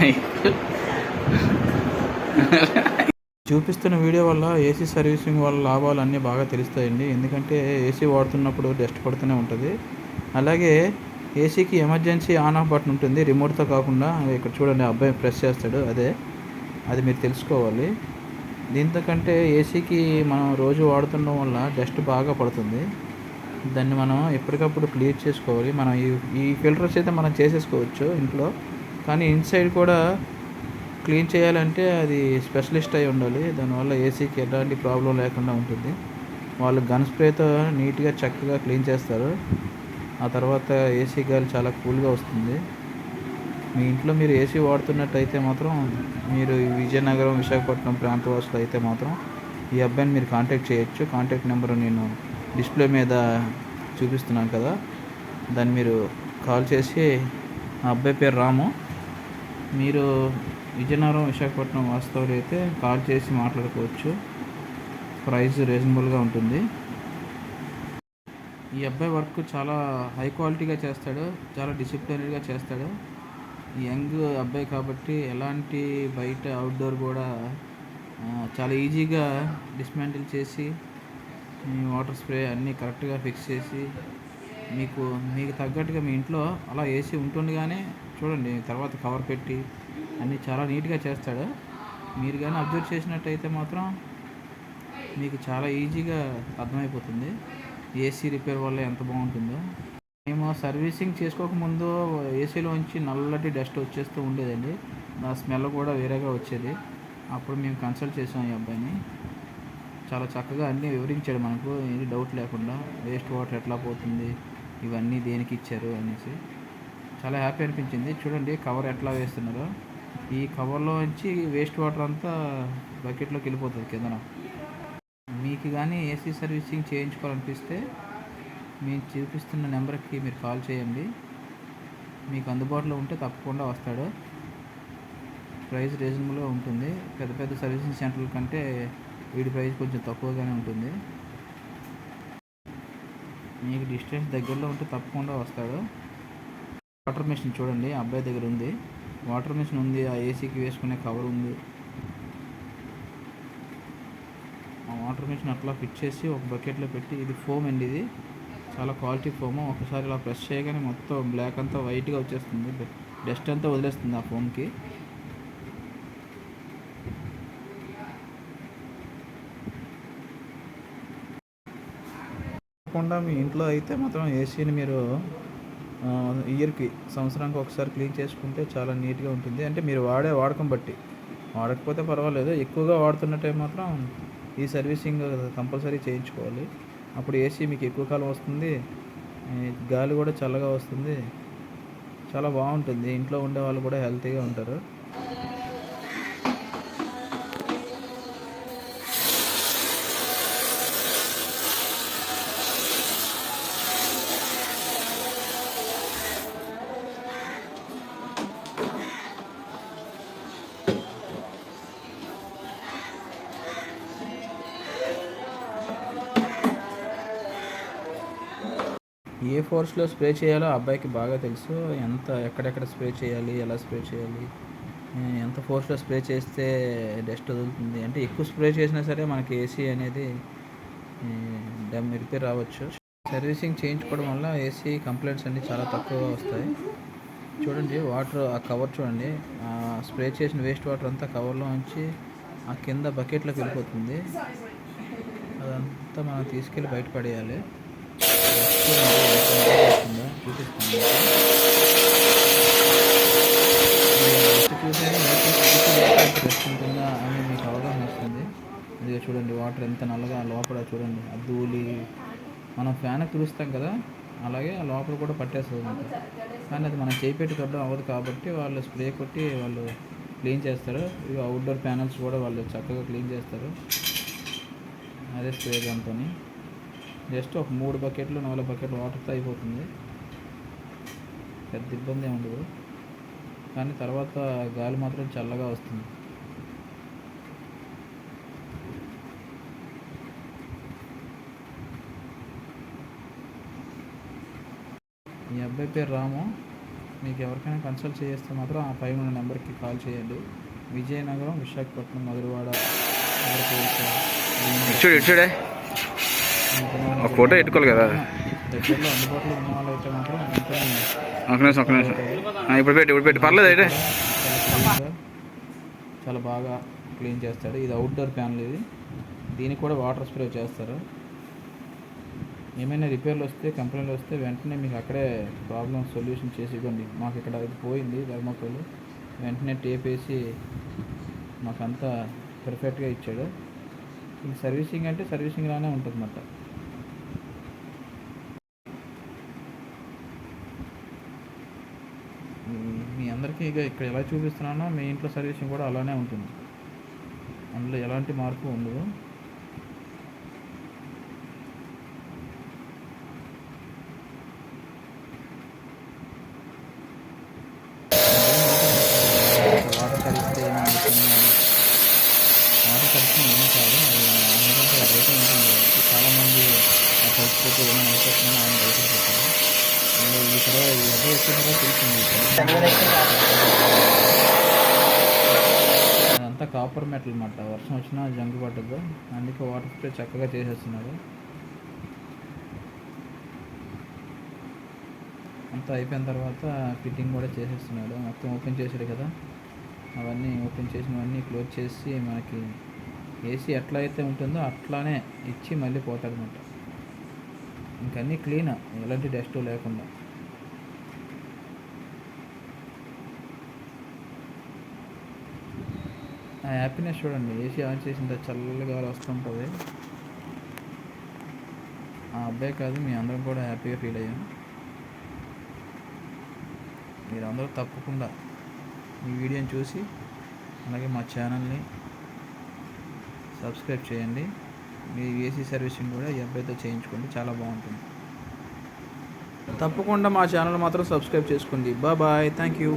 చూపిస్తున్న వీడియో వల్ల AC servicing వల్ల లాభాలు అన్నీ బాగా తెలుస్తాయండి. ఎందుకంటే ఏసీ వాడుతున్నప్పుడు డస్ట్ పడుతూనే ఉంటుంది. అలాగే ఏసీకి ఎమర్జెన్సీ ఆన్ ఆఫ్ బటన్ ఉంటుంది. రిమోట్తో కాకుండా ఇక్కడ చూడండి అబ్బాయి ప్రెస్ చేస్తాడు. అదే అది మీరు తెలుసుకోవాలి. దీంతోకంటే ఏసీకి మనం రోజు వాడుతుండడం వల్ల డస్ట్ బాగా పడుతుంది. దాన్ని మనం ఎప్పటికప్పుడు క్లియర్ చేసుకోవాలి. మనం ఈ ఈ ఫిల్టర్స్ అయితే మనం చేసేసుకోవచ్చు ఇంట్లో. కానీ ఇన్సైడ్ కూడా క్లీన్ చేయాలంటే అది స్పెషలిస్ట్ అయి ఉండాలి. దానివల్ల ఏసీకి ఎలాంటి ప్రాబ్లం లేకుండా ఉంటుంది. వాళ్ళు గన్ స్ప్రేతో నీట్గా చక్కగా క్లీన్ చేస్తారు. ఆ తర్వాత ఏసీ గాలి చాలా కూల్గా వస్తుంది. మీ ఇంట్లో మీరు ఏసీ వాడుతున్నట్టయితే మాత్రం మీరు విజయనగరం విశాఖపట్నం ప్రాంతవాసులు అయితే మాత్రం ఈ అబ్బాయిని మీరు కాంటాక్ట్ చేయొచ్చు. కాంటాక్ట్ నెంబర్ నేను డిస్ప్లే మీద చూపిస్తున్నాను కదా. దాన్ని మీరు కాల్ చేసి ఆ అబ్బాయి పేరు రాము. మీరు విజయనగరం విశాఖపట్నం వాస్తవులు అయితే కాల్ చేసి మాట్లాడుకోవచ్చు. ప్రైస్ రీజనబుల్గా ఉంటుంది. ఈ అబ్బాయి వర్క్ చాలా హై క్వాలిటీగా చేస్తాడు చాలా డిసిప్లినరీగా చేస్తాడు. యంగ్ అబ్బాయి కాబట్టి ఎలాంటి బయట అవుట్డోర్ కూడా చాలా ఈజీగా డిస్మాంటిల్ చేసి వాటర్ స్ప్రే అన్నీ కరెక్ట్గా ఫిక్స్ చేసి మీకు మీకు తగ్గట్టుగా మీ ఇంట్లో అలా ఏసీ ఉంటుండగానే చూడండి తర్వాత కవర్ పెట్టి అన్నీ చాలా నీట్గా చేస్తాడు. మీరు కానీ అబ్జర్వ్ చేసినట్టయితే మాత్రం మీకు చాలా ఈజీగా అర్థమైపోతుంది. ఏసీ రిపేర్ వల్ల ఎంత బాగుంటుందో. మేము సర్వీసింగ్ చేసుకోకముందు ఏసీలోంచి నల్లటి డస్ట్ వచ్చేస్తూ ఉండేదండి. నా స్మెల్ కూడా వేరేగా వచ్చేది. అప్పుడు మేము కన్సల్ట్ చేసాం ఈ అబ్బాయిని. చాలా చక్కగా అన్నీ వివరించాడు మనకు. ఏది డౌట్ లేకుండా వేస్ట్ వాటర్ ఎట్లా పోతుంది ఇవన్నీ దేనికి ఇచ్చారు అనేసి. చాలా హ్యాపీ అనిపించింది. చూడండి కవర్ ఎట్లా వేస్తున్నారో. ఈ కవర్లో నుంచి వేస్ట్ వాటర్ అంతా బకెట్లోకి వెళ్ళిపోతుంది కిందన. మీకు కానీ ఏసీ సర్వీసింగ్ చేయించుకోవాలనిపిస్తే మేము చూపిస్తున్న నెంబర్కి మీరు కాల్ చేయండి. మీకు అందుబాటులో ఉంటే తప్పకుండా వస్తాడు. ప్రైస్ రీజనబుల్గా ఉంటుంది. పెద్ద పెద్ద సర్వీసింగ్ సెంటర్ల కంటే వీడి ప్రైస్ కొంచెం తక్కువగానే ఉంటుంది. మీకు డిస్టెన్స్ దగ్గరలో ఉంటే తప్పకుండా వస్తాడు. వాటర్ మిషన్ చూడండి అబ్బాయి దగ్గర ఉంది. వాటర్ మిషన్ ఉంది ఆ ఏసీకి వేసుకునే కవర్ ఉంది. ఆ వాటర్ మిషన్ అట్లా ఫిట్ చేసి ఒక బకెట్లో పెట్టి ఇది ఫోమ్ అండి ఇది. చాలా క్వాలిటీ ఫోమ్. ఒకసారి ఇలా ప్రెస్ చేయగానే మొత్తం బ్లాక్ అంతా వైట్గా వచ్చేస్తుంది. డస్ట్ అంతా వదిలేస్తుంది ఆ ఫోమ్కి. కాకుండా మీ ఇంట్లో అయితే మాత్రం ఏసీని మీరు ఇయర్కి సంవత్సరానికి ఒకసారి క్లీన్ చేసుకుంటే చాలా నీట్గా ఉంటుంది. అంటే మీరు వాడే వాడకం బట్టి. వాడకపోతే పర్వాలేదు. ఎక్కువగా వాడుతున్నట్టే మాత్రం ఈ సర్వీసింగ్ కంపల్సరీ చేయించుకోవాలి. అప్పుడు ఏసీ మీకు ఎక్కువ కాలం వస్తుంది. గాలి కూడా చల్లగా వస్తుంది. చాలా బాగుంటుంది. ఇంట్లో ఉండే వాళ్ళు కూడా హెల్తీగా ఉంటారు. ఏ ఫోర్స్లో స్ప్రే చేయాలో ఆ అబ్బాయికి బాగా తెలుసు. ఎంత ఎక్కడెక్కడ స్ప్రే చేయాలి ఎలా స్ప్రే చేయాలి ఎంత ఫోర్స్లో స్ప్రే చేస్తే డస్ట్ వదులుతుంది అంటే ఎక్కువ స్ప్రే చేసినా సరే మనకి ఏసీ అనేది డమ్ రిపేర్ రావచ్చు. సర్వీసింగ్ చేయించుకోవడం వల్ల ఏసీ కంప్లైంట్స్ అన్నీ చాలా తక్కువగా వస్తాయి. చూడండి వాటర్ ఆ కవర్ చూడండి. ఆ స్ప్రే చేసిన వేస్ట్ వాటర్ అంతా కవర్లో ఉంచి ఆ కింద బకెట్లోకి వెళ్ళిపోతుంది. అదంతా మనం తీసుకెళ్ళి బయట పడేయాలి. చూడండి మీకు. అని మీకు అవగాహన వస్తుంది ఇదిగో చూడండి వాటర్ ఎంత నల్లగా లోపల చూడండి ఆ ధూళి మనం ఫ్యాన్ తుడుస్తాం కదా అలాగే ఆ లోపల కూడా పట్టేస్తుంది అనమాట కానీ అది మనం చేయి పెట్టి అవ్వదు కాబట్టి వాళ్ళు స్ప్రే కొట్టి వాళ్ళు క్లీన్ చేస్తారు ఇవి అవుట్డోర్ ప్యానల్స్ కూడా వాళ్ళు చక్కగా క్లీన్ చేస్తారు అదే స్ప్రే దాంతో జస్ట్ ఒక మూడు బకెట్లు నాలుగు బకెట్లు వాటర్తో అయిపోతుంది పెద్ద ఇబ్బంది ఏమి ఉండదు. కానీ తర్వాత గాలి మాత్రం చల్లగా వస్తుంది. మీ అబ్బాయి పేరు రాము. మీకు ఎవరికైనా కన్సల్ట్ చేస్తే మాత్రం ఆ పైన ఉన్న నెంబర్కి కాల్ చేయండి. విజయనగరం విశాఖపట్నం మధురవాడ ఇటు చూడే. ఫోటో పెట్టుకోవాలి కదా. అందుబాటులో ఉన్న వాళ్ళు ఒక నిమిషం ఒక నిమిషం. ఇప్పుడు పెట్టి ఇప్పుడు పెట్టి. పర్లేదు అయితే. చాలా బాగా క్లీన్ చేస్తాడు. ఇది అవుట్డోర్ ప్యానల్ ఇది. దీనికి కూడా వాటర్ స్ప్రే చేస్తారు. ఏమైనా రిపేర్లు వస్తే కంప్లైంట్లు వస్తే వెంటనే మీకు అక్కడే ప్రాబ్లమ్ సొల్యూషన్ చేసి ఇవ్వండి. మాకు ఇక్కడ ఇది పోయింది ధర్మకోల్. వెంటనే టేప్ వేసి మాకంతా పర్ఫెక్ట్గా ఇచ్చాడు. ఇంక సర్వీసింగ్ అంటే సర్వీసింగ్లానే ఉంటుంది అన్నమాట అందరికీ ఇక ఇక్కడ ఎలా చూపిస్తున్నానో మీ ఇంట్లో సర్వీసింగ్ కూడా అలానే ఉంటుంది. అందులో ఎలాంటి మార్పు ఉండదు. వాటర్ కలిస్తే వాటర్ కలిస్తే ఏం కాదు ఎందుకంటే ఉంటుంది చాలామంది ఆ కలిసిపోతే ఏమైనా అయిపోతుందని ఆయన భయపడిపోతారు ఈ తర్వాత వచ్చిన తర్వాత తెలిసింది అదంతా కాపర్ మెటల్ అన్నమాట వర్షం వచ్చినా జంగు పట్టదు. అందుకే వాటర్ స్ప్రే చక్కగా చేసేస్తున్నారు. అంతా అయిపోయిన తర్వాత ఫిట్టింగ్ కూడా చేసేస్తున్నాడు మొత్తం ఓపెన్ చేశాడు కదా. అవన్నీ ఓపెన్ చేసినవన్నీ క్లోజ్ చేసి మనకి ఏసీ ఎట్లా అయితే ఉంటుందో అట్లానే ఇచ్చి మళ్ళీ పోతాడనమాట ఇంకన్నీ క్లీన్ ఎలాంటి డస్ట్ లేకుండా. ఆ హ్యాపీనెస్ చూడండి. ఏసీ ఆన్ చేసిన చల్లగా గాలి వస్తుంటుంది ఆ అబ్బాయి కాదు మీ అందరం కూడా హ్యాపీగా ఫీల్ అయ్యాం. మీరందరూ తప్పకుండా ఈ వీడియోని చూసి అలాగే మా ఛానల్ని సబ్స్క్రైబ్ చేయండి. మీ ఏసీ సర్వీసింగ్ కూడా ఈ అబ్బాయితో చేయించుకోండి చాలా బాగుంటుంది. తప్పకుండా మా ఛానల్ మాత్రం సబ్స్క్రైబ్ చేసుకోండి బాయ్ థ్యాంక్ యూ